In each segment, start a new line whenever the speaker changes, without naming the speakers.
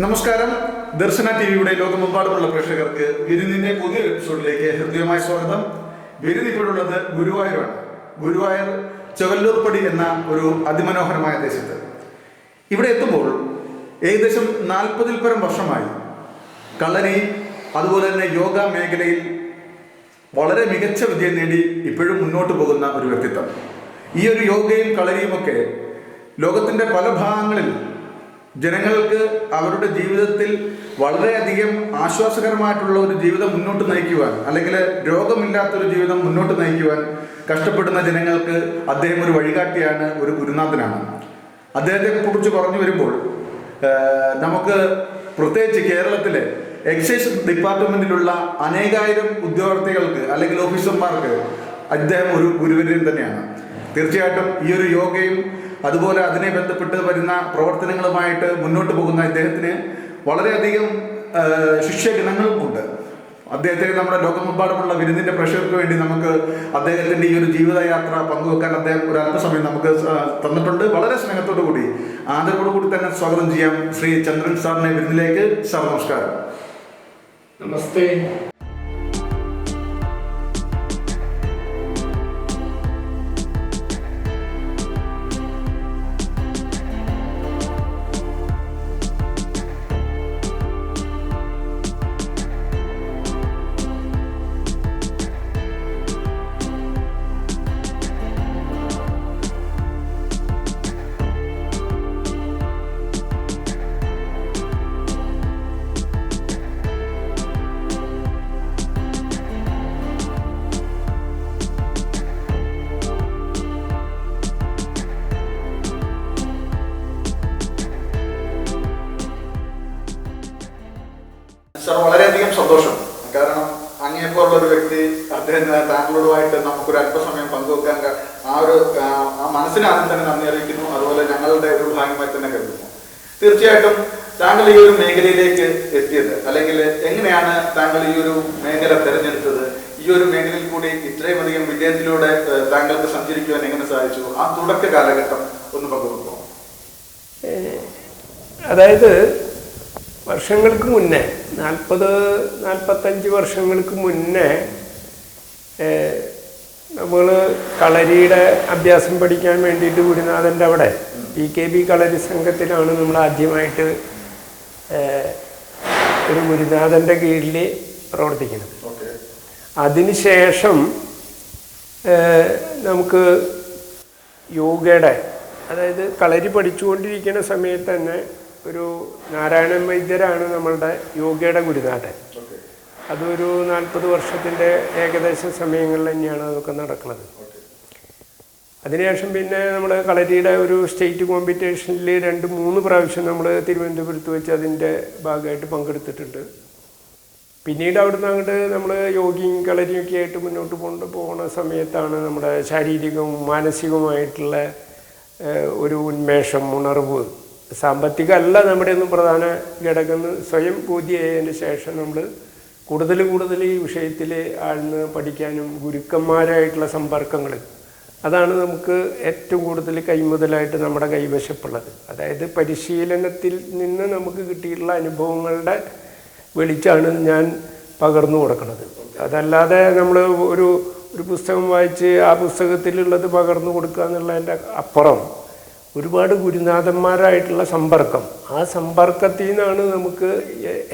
നമസ്കാരം. ദർശന ടി വിയുടെ ലോകമെമ്പാടുമുള്ള പ്രേക്ഷകർക്ക് വിരുന്നിന്റെ പുതിയൊരു എപ്പിസോഡിലേക്ക് ഹൃദ്യമായ സ്വാഗതം. വിരുന്ന് ഇപ്പോഴുള്ളത് ഗുരുവായൂരാണ്. ഗുരുവായൂർ ചെവല്ലൂർപ്പടി എന്ന ഒരു അതിമനോഹരമായ ദേശത്ത്. ഇവിടെ എത്തുമ്പോൾ ഏകദേശം നാൽപ്പതിൽ പരം വർഷമായി കളരി അതുപോലെ തന്നെ യോഗ മേഖലയിൽ വളരെ മികച്ച വിജയം നേടി ഇപ്പോഴും മുന്നോട്ട് പോകുന്ന ഒരു വ്യക്തിത്വം. ഈ ഒരു യോഗയും കളരിയുമൊക്കെ ലോകത്തിന്റെ പല ഭാഗങ്ങളിൽ ജനങ്ങൾക്ക് അവരുടെ ജീവിതത്തിൽ വളരെയധികം ആശ്വാസകരമായിട്ടുള്ള ഒരു ജീവിതം മുന്നോട്ട് നയിക്കുവാൻ അല്ലെങ്കിൽ രോഗമില്ലാത്തൊരു ജീവിതം മുന്നോട്ട് നയിക്കുവാൻ കഷ്ടപ്പെടുന്ന ജനങ്ങൾക്ക് അദ്ദേഹം ഒരു വഴികാട്ടിയാണ് ഒരു ഗുരുനാഥനാണ്. അദ്ദേഹത്തെ കുറിച്ച് പറഞ്ഞു വരുമ്പോൾ നമുക്ക് പ്രത്യേകിച്ച് കേരളത്തിലെ എക്സൈസ് ഡിപ്പാർട്ട്മെന്റിലുള്ള അനേകായിരം ഉദ്യോഗാർത്ഥികൾക്ക് അല്ലെങ്കിൽ ഓഫീസർമാർക്ക് അദ്ദേഹം ഒരു ഗുരുവര്യൻ തന്നെയാണ്. തീർച്ചയായിട്ടും ഈ ഒരു യോഗയും അതുപോലെ അതിനെ ബന്ധപ്പെട്ട് വരുന്ന പ്രവർത്തനങ്ങളുമായിട്ട് മുന്നോട്ട് പോകുന്ന ഇദ്ദേഹത്തിന് വളരെയധികം ഉണ്ട്. അദ്ദേഹത്തെ നമ്മുടെ ലോകമെമ്പാടുമുള്ള വിരുന്നിന്റെ പ്രഷർക്ക് വേണ്ടി നമുക്ക് അദ്ദേഹത്തിന്റെ ഈ ഒരു ജീവിതയാത്ര പങ്കുവെക്കാൻ അദ്ദേഹം ഒരു അല്പസമയം നമുക്ക് തന്നിട്ടുണ്ട്. വളരെ സ്നേഹത്തോടു കൂടി ആദരവോടു കൂടി തന്നെ സ്വാഗതം ചെയ്യാം ശ്രീ ചന്ദ്രൻ സാറിനെ വിരുന്നിലേക്ക്. സാർ നമസ്കാരം.
നമസ്തേ.
നമുക്കൊരു അല്പസമയം പങ്കുവെക്കാൻ ആ ഒരു ആ, മനസ്സിനെ ആദ്യം തന്നെ നന്ദി അറിയിക്കുന്നു. അതുപോലെ ഞങ്ങളുടെ ഒരു ഭാഗ്യമായി തന്നെ കരുതുന്നു. തീർച്ചയായിട്ടും താങ്കൾ ഈ ഒരു മേഖലയിലേക്ക് എത്തിയത് അല്ലെങ്കിൽ എങ്ങനെയാണ് താങ്കൾ ഈ ഒരു മേഖല തിരഞ്ഞെടുത്തത്? ഈ ഒരു മേഖലയിൽ കൂടി ഇത്രയും അധികം വിജയത്തിലൂടെ താങ്കൾക്ക് സഞ്ചരിക്കുവാൻ എങ്ങനെ സാധിച്ചു? ആ തുടക്ക കാലഘട്ടം ഒന്ന് പങ്കുവെക്കുമോ
അതായത് വർഷങ്ങൾക്ക് മുന്നേ നാൽപ്പത് നാൽപ്പത്തഞ്ച് വർഷങ്ങൾക്ക് മുന്നേ നമ്മൾ കളരിയുടെ അഭ്യാസം പഠിക്കാൻ വേണ്ടിയിട്ട് ഗുരുനാഥന്റെ അവിടെ പി കെ ബി കളരി സംഘത്തിലാണ് നമ്മൾ ആദ്യമായിട്ട് ഒരു ഗുരുനാഥന്റെ കീഴിൽ പ്രവർത്തിക്കുന്നത്. അതിനുശേഷം നമുക്ക് യോഗയുടെ അതായത് കളരി പഠിച്ചുകൊണ്ടിരിക്കുന്ന സമയത്ത് തന്നെ ഒരു നാരായണൻ വൈദ്യരാണ് നമ്മളുടെ യോഗയുടെ ഗുരുനാഥൻ. അതൊരു നാൽപ്പത് വർഷത്തിന്റെ ഏകദേശ സമയങ്ങളിൽ തന്നെയാണ് അതൊക്കെ നടക്കുന്നത്. അതിനുശേഷം പിന്നെ നമ്മുടെ കളരിയുടെ ഒരു സ്റ്റേറ്റ് കോമ്പറ്റീഷനിൽ രണ്ട് മൂന്ന് പ്രാവശ്യം നമ്മൾ തിരുവനന്തപുരത്ത് വെച്ച് അതിന്റെ ഭാഗമായിട്ട് പങ്കെടുത്തിട്ടുണ്ട്. പിന്നീട് അവിടുന്ന് അങ്ങോട്ട് നമ്മൾ യോഗിയും കളരിയൊക്കെ ആയിട്ട് മുന്നോട്ട് കൊണ്ട് പോകുന്ന സമയത്താണ് നമ്മുടെ ശാരീരികവും മാനസികവുമായിട്ടുള്ള ഒരു ഉന്മേഷം ഉണർവ്. സാമ്പത്തികമല്ല നമ്മുടെ ഒന്നും പ്രധാന ഘടകം സ്വയം ബോധ്യമായതിന് ശേഷം നമ്മൾ കൂടുതൽ കൂടുതൽ ഈ വിഷയത്തിൽ ആഴ്ന്ന് പഠിക്കാനും ഗുരുക്കന്മാരായിട്ടുള്ള സമ്പർക്കങ്ങൾ അതാണ് നമുക്ക് ഏറ്റവും കൂടുതൽ കൈമുതലായിട്ട് നമ്മുടെ കൈവശപ്പുള്ളത്. അതായത് പരിശീലനത്തിൽ നിന്ന് നമുക്ക് കിട്ടിയിട്ടുള്ള അനുഭവങ്ങളുടെ വെളിച്ചാണ് ഞാൻ പകർന്നു കൊടുക്കുന്നത്. അതല്ലാതെ നമ്മൾ ഒരു ഒരു പുസ്തകം വായിച്ച് ആ പുസ്തകത്തിലുള്ളത് പകർന്നു കൊടുക്കുക എന്നുള്ളതിന്റെ അപ്പുറം ഒരുപാട് ഗുരുനാഥന്മാരായിട്ടുള്ള സമ്പർക്കം. ആ സമ്പർക്കത്തിൽ നിന്നാണ് നമുക്ക്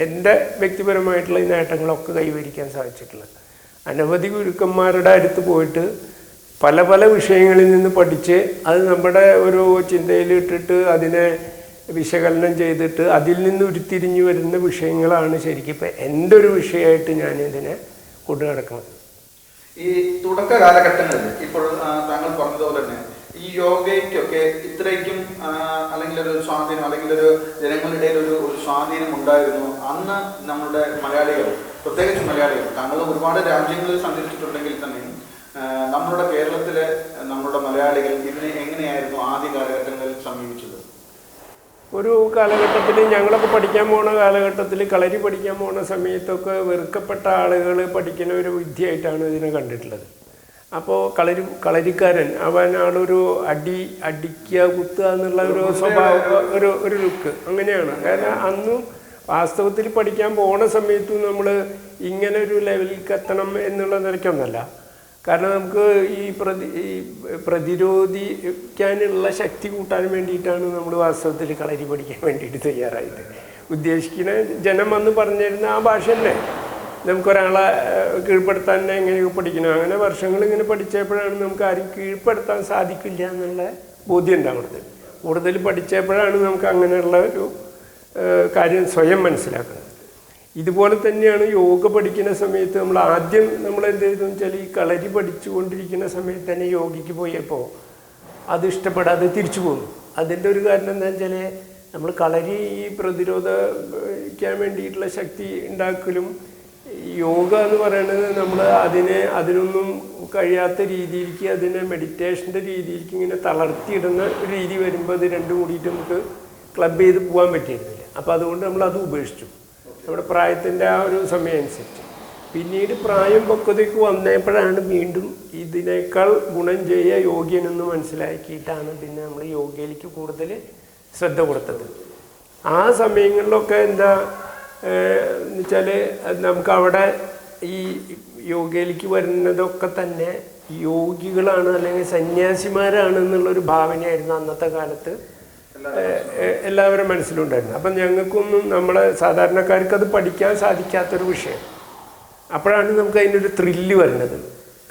എന്റെ വ്യക്തിപരമായിട്ടുള്ള ഈ നേട്ടങ്ങളൊക്കെ കൈവരിക്കാൻ സാധിച്ചിട്ടുള്ളത്. അനവധി ഗുരുക്കന്മാരുടെ അടുത്ത് പോയിട്ട് പല പല വിഷയങ്ങളിൽ നിന്ന് പഠിച്ച് അത് നമ്മുടെ ഒരു ചിന്തയിൽ ഇട്ടിട്ട് അതിനെ വിശകലനം ചെയ്തിട്ട് അതിൽ നിന്ന് ഉരുത്തിരിഞ്ഞു വരുന്ന വിഷയങ്ങളാണ് ശരിക്കും ഇപ്പം എന്റെ ഒരു വിഷയമായിട്ട് ഞാൻ ഇതിനെ കൊണ്ടു നടക്കുന്നത്.
ഈ തുടക്ക കാലഘട്ടങ്ങളിൽ ഇപ്പോൾ താങ്കൾ പറഞ്ഞതുപോലെ തന്നെ ഈ യോഗയ്ക്കൊക്കെ ഇത്രയ്ക്കും അല്ലെങ്കിൽ ഒരു സ്വാധീനം അല്ലെങ്കിൽ ഒരു ജനങ്ങളുടെ ഒരു ഒരു സ്വാധീനം ഉണ്ടായിരുന്നു അന്ന് നമ്മുടെ മലയാളികൾ പ്രത്യേകിച്ച് മലയാളികൾ. താങ്കൾ ഒരുപാട് രാജ്യങ്ങളിൽ സഞ്ചരിച്ചിട്ടുണ്ടെങ്കിൽ തന്നെ നമ്മുടെ കേരളത്തിലെ നമ്മുടെ മലയാളികൾ ഇതിനെ എങ്ങനെയായിരുന്നു ആദ്യ കാലഘട്ടങ്ങളിൽ സമീപിച്ചത്?
ഒരു കാലഘട്ടത്തിൽ ഞങ്ങളൊക്കെ പഠിക്കാൻ പോണ കാലഘട്ടത്തിൽ കളരി പഠിക്കാൻ പോണ സമയത്തൊക്കെ വെറുക്കപ്പെട്ട ആളുകൾ പഠിക്കുന്ന ഒരു വിദ്യയായിട്ടാണ് ഇതിനെ കണ്ടിട്ടുള്ളത്. അപ്പോൾ കളരി കളരിക്കാരൻ അവൻ ആളൊരു അടി അടിക്കുക കുത്തുക എന്നുള്ള ഒരു സ്വഭാവം ഒരു ഒരു ലുക്ക്. അങ്ങനെയാണ്. കാരണം അന്നും വാസ്തവത്തിൽ പഠിക്കാൻ പോണ സമയത്തും നമ്മൾ ഇങ്ങനെ ഒരു ലെവലിലേക്ക് എത്തണം എന്നുള്ള നിലയ്ക്കൊന്നല്ല. കാരണം നമുക്ക് ഈ പ്രതി ഈ പ്രതിരോധിക്കാനുള്ള ശക്തി കൂട്ടാൻ വേണ്ടിയിട്ടാണ് നമ്മൾ വാസ്തവത്തിൽ കളരി പഠിക്കാൻ വേണ്ടിയിട്ട് തയ്യാറായത്. ഉദ്ദേശിക്കുന്ന ജനം വന്ന് പറഞ്ഞിരുന്ന ആ ഭാഷ തന്നെ. നമുക്കൊരാളെ കീഴ്പ്പെടുത്താൻ എങ്ങനെയൊക്കെ പഠിക്കണം അങ്ങനെ വർഷങ്ങൾ ഇങ്ങനെ പഠിച്ചപ്പോഴാണ് നമുക്ക് ആരും കീഴ്പ്പെടുത്താൻ സാധിക്കില്ല എന്നുള്ള ബോധ്യം ഉണ്ടാവുന്നത് കൂടുതൽ പഠിച്ചപ്പോഴാണ് നമുക്ക് അങ്ങനെയുള്ള ഒരു കാര്യം സ്വയം മനസ്സിലാക്കുന്നത്. ഇതുപോലെ തന്നെയാണ് യോഗ പഠിക്കുന്ന സമയത്ത് നമ്മൾ ആദ്യം നമ്മൾ എന്ത് ചെയ്തു വെച്ചാൽ ഈ കളരി പഠിച്ചുകൊണ്ടിരിക്കുന്ന സമയത്ത് തന്നെ യോഗയ്ക്ക് പോയപ്പോൾ അത് ഇഷ്ടപ്പെടാതെ തിരിച്ചു പോകുന്നു അതിന്റെ ഒരു കാരണം എന്താ വെച്ചാൽ നമ്മൾ കളരി ഈ പ്രതിരോധിക്കാൻ വേണ്ടിയിട്ടുള്ള ശക്തി ഉണ്ടാക്കലും യോഗ എന്ന് പറയുന്നത് നമ്മൾ അതിനെ അതിനൊന്നും കഴിയാത്ത രീതിയിലേക്ക് അതിനെ മെഡിറ്റേഷന്റെ രീതിയിലേക്ക് ഇങ്ങനെ തളർത്തിയിടുന്ന ഒരു രീതി വരുമ്പോൾ അത് രണ്ടും കൂടിയിട്ട് നമുക്ക് ക്ലബ് ചെയ്ത് പോകാൻ പറ്റിയിരുന്നില്ല. അപ്പോൾ അതുകൊണ്ട് നമ്മൾ അത് ഉപേക്ഷിച്ചു. നമ്മുടെ പ്രായത്തിന്റെ ആ ഒരു സമയം അനുസരിച്ച് പിന്നീട് പ്രായം പക്വതയ്ക്ക് വന്നപ്പോഴാണ് വീണ്ടും ഇതിനേക്കാൾ ഗുണം ചെയ്യുക യോഗ്യനെന്ന് മനസ്സിലാക്കിയിട്ടാണ് പിന്നെ നമ്മൾ യോഗയിലേക്ക് കൂടുതൽ ശ്രദ്ധ കൊടുത്തത്. ആ സമയങ്ങളിലൊക്കെ എന്താ എന്ന് നമുക്കവിടെ ഈ യോഗയിലേക്ക് വരുന്നതൊക്കെ തന്നെ യോഗികളാണ് അല്ലെങ്കിൽ സന്യാസിമാരാണ് എന്നുള്ളൊരു ഭാവനയായിരുന്നു അന്നത്തെ കാലത്ത്. എല്ലാവരും മനസ്സിലുണ്ടായിരുന്നു. അപ്പം ഞങ്ങൾക്കൊന്നും നമ്മളെ സാധാരണക്കാർക്ക് അത് പഠിക്കാൻ സാധിക്കാത്തൊരു വിഷയം. അപ്പോഴാണ് നമുക്ക് അതിനൊരു ത്രില്ല് വരുന്നത്.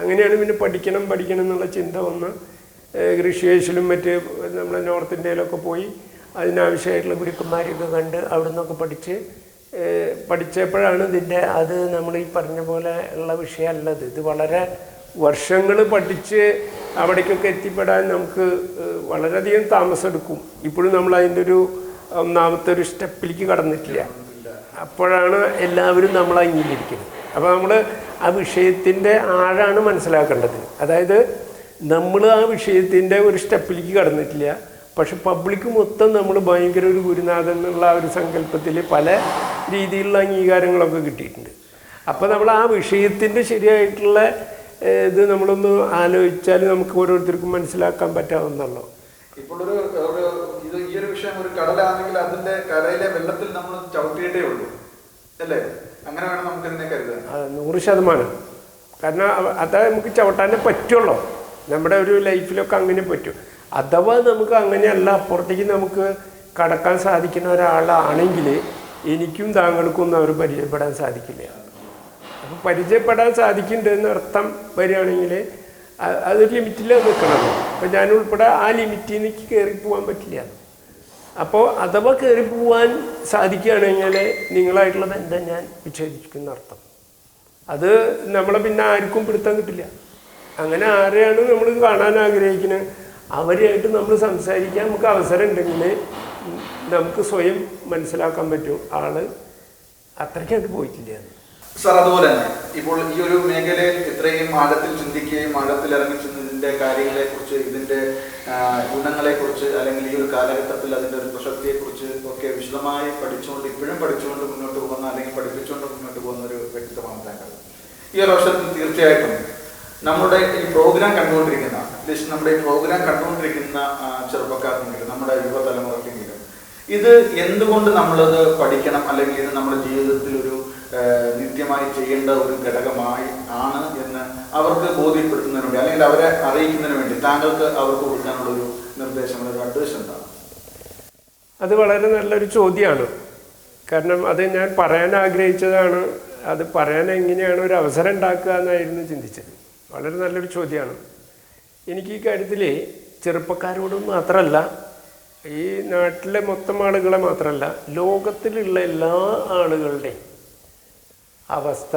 അങ്ങനെയാണ് പിന്നെ പഠിക്കണം പഠിക്കണം എന്നുള്ള ചിന്ത വന്ന് ഋഷിയേശിലും മറ്റ് നമ്മളെ നോർത്ത് ഇന്ത്യയിലൊക്കെ പോയി അതിനാവശ്യമായിട്ടുള്ള ഗുരുക്കന്മാരെയൊക്കെ കണ്ട് അവിടെ നിന്നൊക്കെ പഠിച്ച് പഠിച്ചപ്പോഴാണ് ഇതിന്റെ അത് നമ്മൾ ഈ പറഞ്ഞ പോലെ ഉള്ള വിഷയമല്ലത്. ഇത് വളരെ വർഷങ്ങൾ പഠിച്ച് അവിടേക്കൊക്കെ എത്തിപ്പെടാൻ നമുക്ക് വളരെയധികം താമസമെടുക്കും. ഇപ്പോഴും നമ്മൾ അതിന്റെ ഒരു ഒന്നാമത്തെ ഒരു സ്റ്റെപ്പിലേക്ക് കടന്നിട്ടില്ല. അപ്പോഴാണ് എല്ലാവരും നമ്മൾ അംഗീകരിക്കുന്നത്. അപ്പോൾ നമ്മൾ ആ വിഷയത്തിന്റെ ആഴാണ് മനസ്സിലാക്കേണ്ടത്. അതായത് നമ്മൾ ആ വിഷയത്തിന്റെ ഒരു സ്റ്റെപ്പിലേക്ക് കടന്നിട്ടില്ല. പക്ഷെ പബ്ലിക് മൊത്തം നമ്മൾ ഭയങ്കര ഒരു ഗുരുനാഥൻ എന്നുള്ള ആ ഒരു സങ്കല്പത്തിൽ പല രീതിയിലുള്ള അംഗീകാരങ്ങളൊക്കെ കിട്ടിയിട്ടുണ്ട്. അപ്പോൾ നമ്മൾ ആ വിഷയത്തിന്റെ ശരിയായിട്ടുള്ള ഇത് നമ്മളൊന്ന് ആലോചിച്ചാൽ നമുക്ക് ഓരോരുത്തർക്കും മനസ്സിലാക്കാൻ പറ്റാവുന്നല്ലോ
ഇപ്പോൾ ഒരു ഇത് ഈ ഒരു വിഷയം ഒരു കടലാണെങ്കിൽ അതിന്റെ കരയിലെ വെള്ളത്തിൽ നമ്മൾ ചവിട്ടിയിട്ടേ ഉള്ളൂ. അല്ലേ? അങ്ങനെ വേണം നമുക്ക് ഇതിനെ കരുതാൻ.
ആ, നൂറ് ശതമാനം. കാരണം അത് നമുക്ക് ചവിട്ടാനേ പറ്റുള്ളൂ. നമ്മുടെ ഒരു ലൈഫിലൊക്കെ അങ്ങനെ പറ്റും. അഥവാ നമുക്ക് അങ്ങനെയല്ല അപ്പുറത്തേക്ക് നമുക്ക് കടക്കാൻ സാധിക്കുന്ന ഒരാളാണെങ്കിൽ എനിക്കും താങ്കൾക്കും അവർ പരിചയപ്പെടാൻ സാധിക്കില്ല. അപ്പോൾ പരിചയപ്പെടാൻ സാധിക്കുന്നുണ്ടെന്ന് അർത്ഥം വരികയാണെങ്കിൽ അത് ലിമിറ്റിൽ നിൽക്കണം. അപ്പോൾ ഞാൻ ഉൾപ്പെടെ ആ ലിമിറ്റിൽ എനിക്ക് കയറി പോകാൻ പറ്റില്ല. അപ്പോൾ അഥവാ കയറി പോകാൻ സാധിക്കുകയാണെങ്കിൽ നിങ്ങളായിട്ടുള്ള ബന്ധം ഞാൻ വിച്ഛേദിക്കുന്ന അർത്ഥം? അത് നമ്മളെ പിന്നെ ആർക്കും പിടുത്തം കിട്ടില്ല. അങ്ങനെ ആരെയാണ് നമ്മൾ കാണാൻ ആഗ്രഹിക്കുന്നത്? അവരുമായിട്ട് നമ്മൾ സംസാരിക്കാൻ നമുക്ക് അവസരം ഉണ്ടെങ്കിൽ നമുക്ക് സ്വയം മനസ്സിലാക്കാൻ പറ്റും ആൾ അത്രയ്ക്കായിട്ട് പോയിട്ടില്ല എന്ന്.
സാർ അതുപോലെ തന്നെ ഇപ്പോൾ ഈ ഒരു മേഖലയിൽ ഇത്രയും ആഴത്തിൽ ചിന്തിക്കുകയും ആഴത്തിൽ ഇറങ്ങി കാര്യങ്ങളെ കുറിച്ച് ഇതിന്റെ ഗുണങ്ങളെ കുറിച്ച് അല്ലെങ്കിൽ ഈ ഒരു കാലഘട്ടത്തിൽ അതിന്റെ ഒരു പ്രസക്തിയെ കുറിച്ച് ഒക്കെ വിശദമായി പഠിച്ചുകൊണ്ട് ഇപ്പോഴും പഠിച്ചുകൊണ്ട് മുന്നോട്ട് പോകുന്ന അല്ലെങ്കിൽ പഠിപ്പിച്ചുകൊണ്ട് മുന്നോട്ട് പോകുന്ന ഒരു വ്യക്തിത്വമാണ് താങ്കൾ ഈ ഒരു അവസരത്തിൽ തീർച്ചയായിട്ടും നമ്മുടെ ഈ പ്രോഗ്രാം കണ്ടുകൊണ്ടിരിക്കുന്ന അറ്റ്ലീസ്റ്റ് നമ്മുടെ ഈ പ്രോഗ്രാം കണ്ടുകൊണ്ടിരിക്കുന്ന ചെറുപ്പക്കാർക്കെങ്കിലും നമ്മുടെ യുവതലമുറക്കെങ്കിലും ഇത് എന്തുകൊണ്ട് നമ്മളത് പഠിക്കണം? അല്ലെങ്കിൽ ഇത് നമ്മുടെ ജീവിതത്തിൽ ഒരു നിത്യമായി ചെയ്യേണ്ട ഒരു ഘടകമായി ആണ് എന്ന് അവർക്ക് ബോധ്യപ്പെടുത്തുന്നതിന് വേണ്ടി അല്ലെങ്കിൽ അവരെ അറിയിക്കുന്നതിന് വേണ്ടി താങ്കൾക്ക് അവർക്ക് കൊടുക്കാനുള്ള ഒരു നിർദ്ദേശം ഒരു അഡ്വൈസ് എന്താണ്?
അത് വളരെ നല്ലൊരു ചോദ്യമാണ് കാരണം അത് ഞാൻ പറയാൻ ആഗ്രഹിച്ചതാണ്. അത് പറയാൻ എങ്ങനെയാണ് ഒരു അവസരം ഉണ്ടാക്കുക എന്നായിരുന്നു ചിന്തിച്ചത്. വളരെ നല്ലൊരു ചോദ്യമാണ്. എനിക്ക് ഈ കാര്യത്തിൽ ചെറുപ്പക്കാരോട് മാത്രമല്ല ഈ നാട്ടിലെ മൊത്തം ആളുകളെ മാത്രമല്ല ലോകത്തിലുള്ള എല്ലാ ആളുകളുടെയും അവസ്ഥ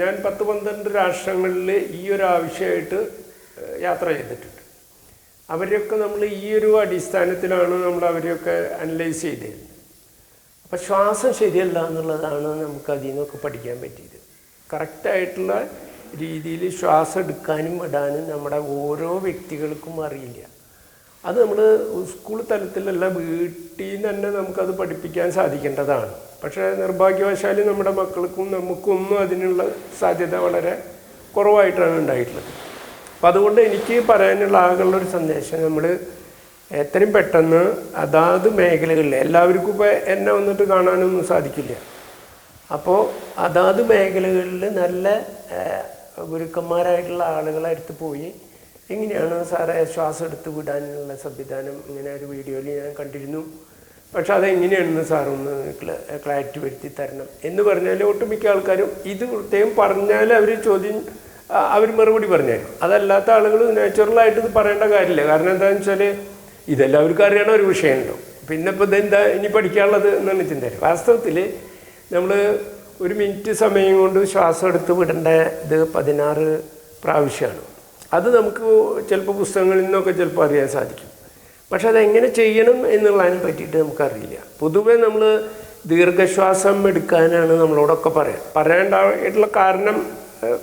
ഞാൻ പത്ത് പന്ത്രണ്ട് രാഷ്ട്രങ്ങളിൽ ഈ ഒരു ആവശ്യമായിട്ട് യാത്ര ചെയ്തിട്ടുണ്ട്. അവരെയൊക്കെ നമ്മൾ ഈ ഒരു അടിസ്ഥാനത്തിലാണ് നമ്മൾ അവരെയൊക്കെ അനലൈസ് ചെയ്തിരുന്നത്. അപ്പം ശ്വാസം ശരിയല്ല എന്നുള്ളതാണ് നമുക്ക് അതിൽ നിന്നൊക്കെ പഠിക്കാൻ പറ്റിയത്. കറക്റ്റായിട്ടുള്ള രീതിയിൽ ശ്വാസം എടുക്കാനും ഇടാനും നമ്മുടെ ഓരോ വ്യക്തികൾക്കും അറിയില്ല. അത് നമ്മൾ സ്കൂൾ തലത്തിലല്ല വീട്ടിൽ നിന്ന് തന്നെ നമുക്കത് പഠിപ്പിക്കാൻ സാധിക്കേണ്ടതാണ്. പക്ഷേ നിർഭാഗ്യവശാൽ നമ്മുടെ മക്കൾക്കും നമുക്കൊന്നും അതിനുള്ള സാധ്യത വളരെ കുറവായിട്ടാണ് ഉണ്ടായിട്ടുള്ളത്. അപ്പം അതുകൊണ്ട് എനിക്ക് പറയാനുള്ള ആകെയുള്ള ഒരു സന്ദേശം നമ്മൾ എത്രയും പെട്ടെന്ന് അതാത് മേഖലകളിൽ എല്ലാവർക്കും ഇപ്പോൾ എന്നെ വന്നിട്ട് കാണാനൊന്നും സാധിക്കില്ല. അപ്പോൾ അതാത് മേഖലകളിൽ നല്ല ഗുരുക്കന്മാരായിട്ടുള്ള ആളുകളെ അടുത്ത് പോയി. എങ്ങനെയാണ് സാറേ ശ്വാസം എടുത്ത് വിടാനുള്ള സംവിധാനം? ഇങ്ങനെ ഒരു വീഡിയോയിൽ ഞാൻ കണ്ടിരുന്നു. പക്ഷെ അതെങ്ങനെയാണെന്ന് സാറൊന്ന് ക്ലാരിറ്റി വരുത്തി തരണം. എന്ന് പറഞ്ഞാൽ ഒട്ടുമിക്ക ആൾക്കാരും ഇത് പ്രത്യേകം പറഞ്ഞാൽ അവർ ചോദ്യം അവർ മറുപടി പറഞ്ഞുതരും അതല്ലാത്ത ആളുകൾ നാച്ചുറലായിട്ട് ഇത് പറയേണ്ട കാര്യമില്ല. കാരണം എന്താണെന്ന് വെച്ചാൽ ഇതെല്ലാവർക്കും അറിയണ ഒരു വിഷയമുണ്ടോ. പിന്നെ ഇപ്പോൾ ഇതെന്താ ഇനി പഠിക്കാനുള്ളത് എന്നാണ് ചിന്ത. വാസ്തവത്തിൽ നമ്മൾ ഒരു മിനിറ്റ് സമയം കൊണ്ട് ശ്വാസം എടുത്ത് വിടേണ്ട ഇത് പതിനാറ് പ്രാവശ്യമാണ്. അത് നമുക്ക് ചിലപ്പോൾ പുസ്തകങ്ങളിൽ നിന്നൊക്കെ ചിലപ്പോൾ അറിയാൻ സാധിക്കും. പക്ഷെ അതെങ്ങനെ ചെയ്യണം എന്നുള്ളതിനെ പറ്റിയിട്ട് നമുക്കറിയില്ല. പൊതുവേ നമ്മൾ ദീർഘശ്വാസം എടുക്കാനാണ് നമ്മളോടൊക്കെ പറയാം പറയേണ്ടതായിട്ടുള്ള കാരണം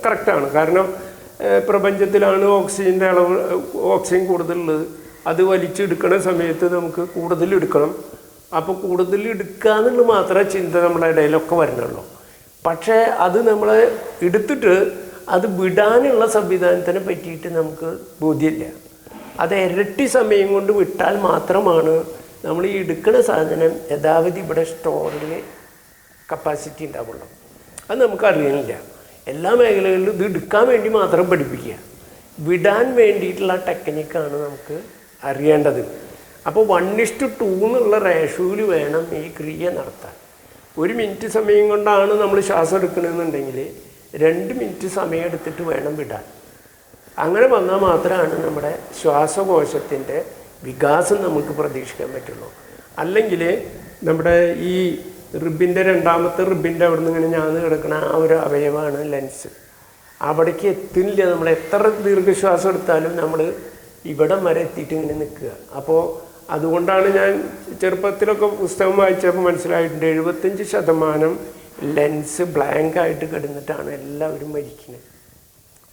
കറക്റ്റാണ്. കാരണം പ്രപഞ്ചത്തിലാണ് ഓക്സിജന്റെ അളവ് ഓക്സിജൻ കൂടുതലുള്ളത്. അത് വലിച്ചെടുക്കണ സമയത്ത് നമുക്ക് കൂടുതൽ എടുക്കണം. അപ്പോൾ കൂടുതൽ എടുക്കുക എന്നുള്ളത് മാത്രമേ ചിന്ത നമ്മുടെ ഇടയിലൊക്കെ വരണുള്ളൂ. പക്ഷേ അത് നമ്മൾ എടുത്തിട്ട് അത് വിടാനുള്ള സംവിധാനത്തിനെ പറ്റിയിട്ട് നമുക്ക് ബോധ്യമില്ല. അത് ഇരട്ടി സമയം കൊണ്ട് വിട്ടാൽ മാത്രമാണ് നമ്മൾ ഈ എടുക്കുന്ന സാധനം യഥാവധി ഇവിടെ സ്റ്റോറിൽ കപ്പാസിറ്റി ഉണ്ടാവുള്ളൂ. അത് നമുക്കറിയണില്ല എല്ലാ മേഖലകളിലും ഇത് എടുക്കാൻ വേണ്ടി മാത്രം പഠിപ്പിക്കുക. വിടാൻ വേണ്ടിയിട്ടുള്ള ടെക്നിക്കാണ് നമുക്ക് അറിയേണ്ടത്. അപ്പോൾ വൺ ഇഷ്ടു ടൂ എന്നുള്ള റേഷ്യോയിൽ വേണം ഈ ക്രിയ നടത്താൻ. ഒരു മിനിറ്റ് സമയം കൊണ്ടാണ് നമ്മൾ ശ്വാസം എടുക്കണമെന്നുണ്ടെങ്കിൽ രണ്ട് മിനിറ്റ് സമയം എടുത്തിട്ട് വേണം വിടാൻ. അങ്ങനെ വന്നാൽ മാത്രമാണ് നമ്മുടെ ശ്വാസകോശത്തിന്റെ വികാസം നമുക്ക് പ്രതീക്ഷിക്കാൻ പറ്റുള്ളൂ. അല്ലെങ്കിൽ നമ്മുടെ ഈ റിബിന്റെ രണ്ടാമത്തെ റിബിന്റെ അവിടെ നിന്ന് ഇങ്ങനെ ഞാൻ കിടക്കുന്ന ആ ഒരു അവയവമാണ് ലെൻസ്. അവിടേക്ക് എത്തുന്നില്ല. നമ്മൾ എത്ര ദീർഘശ്വാസം എടുത്താലും നമ്മൾ ഇവിടം വരെ എത്തിയിട്ട് ഇങ്ങനെ നിൽക്കുക. അപ്പോൾ അതുകൊണ്ടാണ് ഞാൻ ചെറുപ്പത്തിലൊക്കെ പുസ്തകം വായിച്ചപ്പോൾ മനസ്സിലായിട്ടുണ്ട്. എഴുപത്തഞ്ച് ശതമാനം ലെൻസ് ബ്ലാങ്ക് ആയിട്ട് കിടന്നിട്ടാണ് എല്ലാവരും മരിക്കുന്നത്.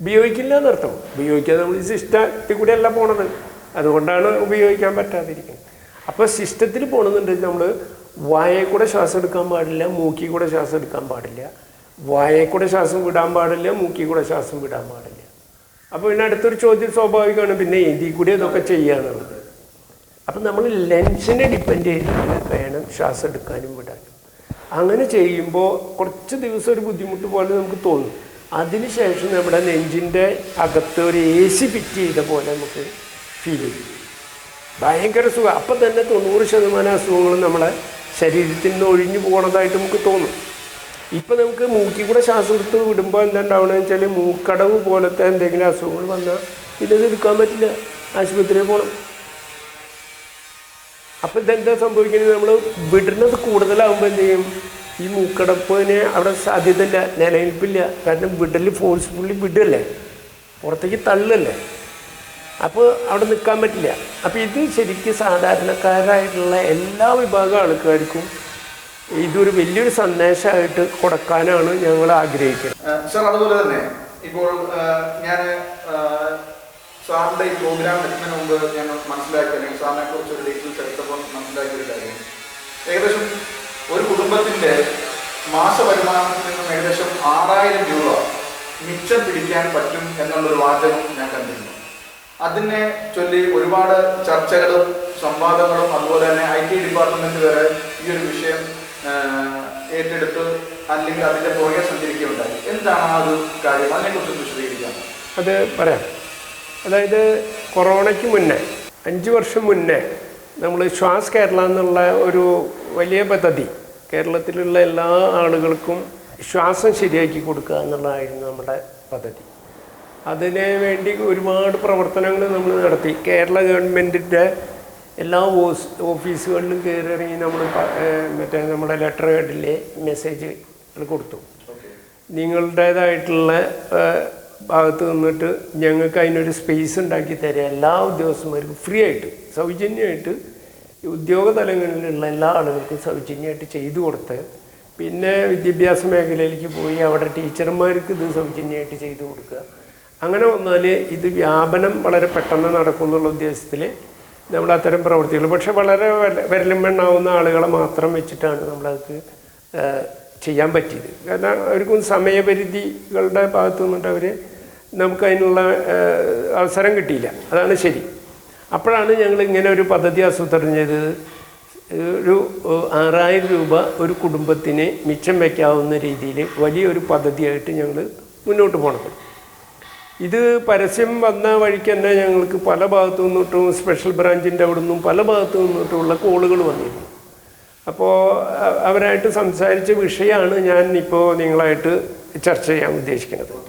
ഉപയോഗിക്കില്ല എന്നർത്ഥം. ഉപയോഗിക്കാതെ നമ്മൾ ഈ സിസ്റ്റത്തിൽ കൂടെ അല്ല പോണത്. അതുകൊണ്ടാണ് ഉപയോഗിക്കാൻ പറ്റാതിരിക്കുന്നത്. അപ്പോൾ സിസ്റ്റത്തിൽ പോകണമെന്നുണ്ടെങ്കിൽ നമ്മൾ വായയിൽ കൂടെ ശ്വാസം എടുക്കാൻ പാടില്ല മൂക്കി കൂടെ ശ്വാസം എടുക്കാൻ പാടില്ല. വായയിൽ കൂടെ ശ്വാസം വിടാൻ പാടില്ല മൂക്കി കൂടെ ശ്വാസം വിടാൻ പാടില്ല. അപ്പോൾ പിന്നെ അടുത്തൊരു ചോദ്യം സ്വാഭാവികമാണ്. പിന്നെ ഇതിൽ കൂടി ഇതൊക്കെ ചെയ്യാന്നുള്ളത്. അപ്പം നമ്മൾ ലെൻസിനെ ഡിപ്പെൻഡ് ചെയ്തിട്ട് വേണം ശ്വാസം എടുക്കാനും വിടാനും അങ്ങനെ ചെയ്യുമ്പോൾ കുറച്ച് ദിവസം ഒരു ബുദ്ധിമുട്ട് പോലെ നമുക്ക് തോന്നും. അതിനുശേഷം നമ്മുടെ നെഞ്ചിന്റെ അകത്ത് ഒരു എ സി ഫിറ്റ് ചെയ്ത പോലെ നമുക്ക് ഫീൽ ചെയ്യും. ഭയങ്കര സുഖം. അപ്പം തന്നെ തൊണ്ണൂറ് ശതമാനം അസുഖങ്ങളും നമ്മളെ ശരീരത്തിൽ നിന്ന് ഒഴിഞ്ഞു പോകണതായിട്ട് നമുക്ക് തോന്നും. ഇപ്പം നമുക്ക് മൂക്കിൽ കൂടെ ശ്വാസം എടുത്ത് വിടുമ്പോൾ എന്താ ഉണ്ടാവണമെന്ന് വെച്ചാൽ മൂക്കടവ് പോലത്തെ എന്തെങ്കിലും അസുഖങ്ങൾ വന്നാൽ പിന്നെ എടുക്കാൻ പറ്റില്ല. ആശുപത്രിയിൽ പോകണം അപ്പം ഇതെന്താ സംഭവിക്കുന്നത്? നമ്മൾ വിടുന്നത് കൂടുതലാകുമ്പോൾ എന്ത് ചെയ്യും? ഈ മൂക്കടപ്പിന് അവിടെ സാധ്യതയില്ല നിലനിൽപ്പില്ല. കാരണം വിടൽ ഫോഴ്സ്ഫുള്ളി വിടല്ലേ? പുറത്തേക്ക് തള്ളല്ലേ? അപ്പോൾ അവിടെ നിൽക്കാൻ പറ്റില്ല. അപ്പോൾ ഇത് ശരിക്കും സാധാരണക്കാരായിട്ടുള്ള എല്ലാ വിഭാഗം ആൾക്കാർക്കും ഇതൊരു വലിയൊരു സന്ദേശമായിട്ട് കൊടുക്കാനാണ് ഞങ്ങൾ ആഗ്രഹിക്കുന്നത്
സാർ അതുപോലെ തന്നെ ഇപ്പോൾ ഞാൻ സാറിന്റെ ഈ പ്രോഗ്രാം എത്തുന്നതിന് മുമ്പ് ഞാൻ മനസ്സിലാക്കിയ അല്ലെങ്കിൽ സാറിനെ കുറിച്ച് ഒരു ഡീറ്റെയിൽസ് എടുത്തപ്പോൾ മനസ്സിലാക്കിയ ഒരു കാര്യം. ഏകദേശം ഒരു കുടുംബത്തിന്റെ മാസ വരുമാനത്തിൽ നിന്നും ഏകദേശം ആറായിരം രൂപ മിച്ചം പിടിക്കാൻ പറ്റും എന്നുള്ളൊരു വാചകം ഞാൻ കണ്ടിരുന്നു. അതിനെ ചൊല്ലി ഒരുപാട് ചർച്ചകളും സംവാദങ്ങളും അതുപോലെ തന്നെ ഐ ടി ഡിപ്പാർട്ട്മെന്റ് വരെ ഈ ഒരു വിഷയം ഏറ്റെടുത്ത് അല്ലെങ്കിൽ അതിന്റെ പുറകെ സഞ്ചരിക്കുകയുണ്ടായി. എന്താണ് ആ ഒരു കാര്യം? അതിനെക്കുറിച്ച് വിശദീകരിക്കാം
അത് പറയാം. അതായത് കൊറോണയ്ക്ക് മുന്നേ അഞ്ച് വർഷം മുന്നേ നമ്മൾ ശ്വാസ് കേരള എന്നുള്ള ഒരു വലിയ പദ്ധതി കേരളത്തിലുള്ള എല്ലാ ആളുകൾക്കും ശ്വാസം ശരിയാക്കി കൊടുക്കുക എന്നുള്ളതായിരുന്നു നമ്മുടെ പദ്ധതി. അതിന് വേണ്ടി ഒരുപാട് പ്രവർത്തനങ്ങൾ നമ്മൾ നടത്തി. കേരള ഗവൺമെന്റിന്റെ എല്ലാ ഓസ് ഓഫീസുകളിലും കയറി ഇറങ്ങി നമ്മൾ മറ്റേ നമ്മുടെ ലെറ്റർ ഹെഡിലെ മെസ്സേജ് കൊടുത്തു. നിങ്ങളുടേതായിട്ടുള്ള ഭാഗത്ത് നിന്നിട്ട് ഞങ്ങൾക്ക് അതിനൊരു സ്പേസ് ഉണ്ടാക്കി തരിക എല്ലാ ഉദ്യോഗസ്ഥന്മാർക്കും ഫ്രീ ആയിട്ട് സൗജന്യമായിട്ട് ഉദ്യോഗ തലങ്ങളിലുള്ള എല്ലാ ആളുകൾക്കും സൗജന്യമായിട്ട് ചെയ്തു കൊടുത്ത് പിന്നെ വിദ്യാഭ്യാസ മേഖലയിലേക്ക് പോയി അവിടെ ടീച്ചർമാർക്ക് ഇത് സൗജന്യമായിട്ട് ചെയ്തു കൊടുക്കുക. അങ്ങനെ വന്നാൽ ഇത് വ്യാപനം വളരെ പെട്ടെന്ന് നടക്കും എന്നുള്ള ഉദ്ദേശത്തിൽ നമ്മൾ അത്തരം പ്രവൃത്തികൾ പക്ഷെ വളരെ വല- വിരലിമെണ്ണാവുന്ന ആളുകളെ മാത്രം വെച്ചിട്ടാണ് നമ്മളത് ചെയ്യാൻ പറ്റിയത്. കാരണം അവർക്കും സമയപരിധികളുടെ ഭാഗത്തു നിന്നിട്ട് അവർ നമുക്ക് അതിനുള്ള അവസരം കിട്ടിയില്ല. അതാണ് ശരി. അപ്പോഴാണ് ഞങ്ങൾ ഇങ്ങനെ ഒരു പദ്ധതി ആസൂത്രണം ചെയ്തത്. ഒരു ആറായിരം രൂപ ഒരു കുടുംബത്തിന് മിച്ചം വയ്ക്കാവുന്ന രീതിയിൽ വലിയൊരു പദ്ധതിയായിട്ട് ഞങ്ങൾ മുന്നോട്ട് പോകണം ഇത് പരസ്യം വന്ന വഴിക്ക് തന്നെ ഞങ്ങൾക്ക് പല ഭാഗത്തു നിന്നിട്ടും സ്പെഷ്യൽ ബ്രാഞ്ചിന്റെ അവിടെ നിന്നും പല ഭാഗത്തു നിന്നിട്ടുമുള്ള കോളുകൾ വന്നിരുന്നു. അപ്പോൾ അവരായിട്ട് സംസാരിച്ച വിഷയമാണ് ഞാൻ ഇപ്പോൾ നിങ്ങളായിട്ട് ചർച്ച ചെയ്യാൻ ഉദ്ദേശിക്കുന്നത്.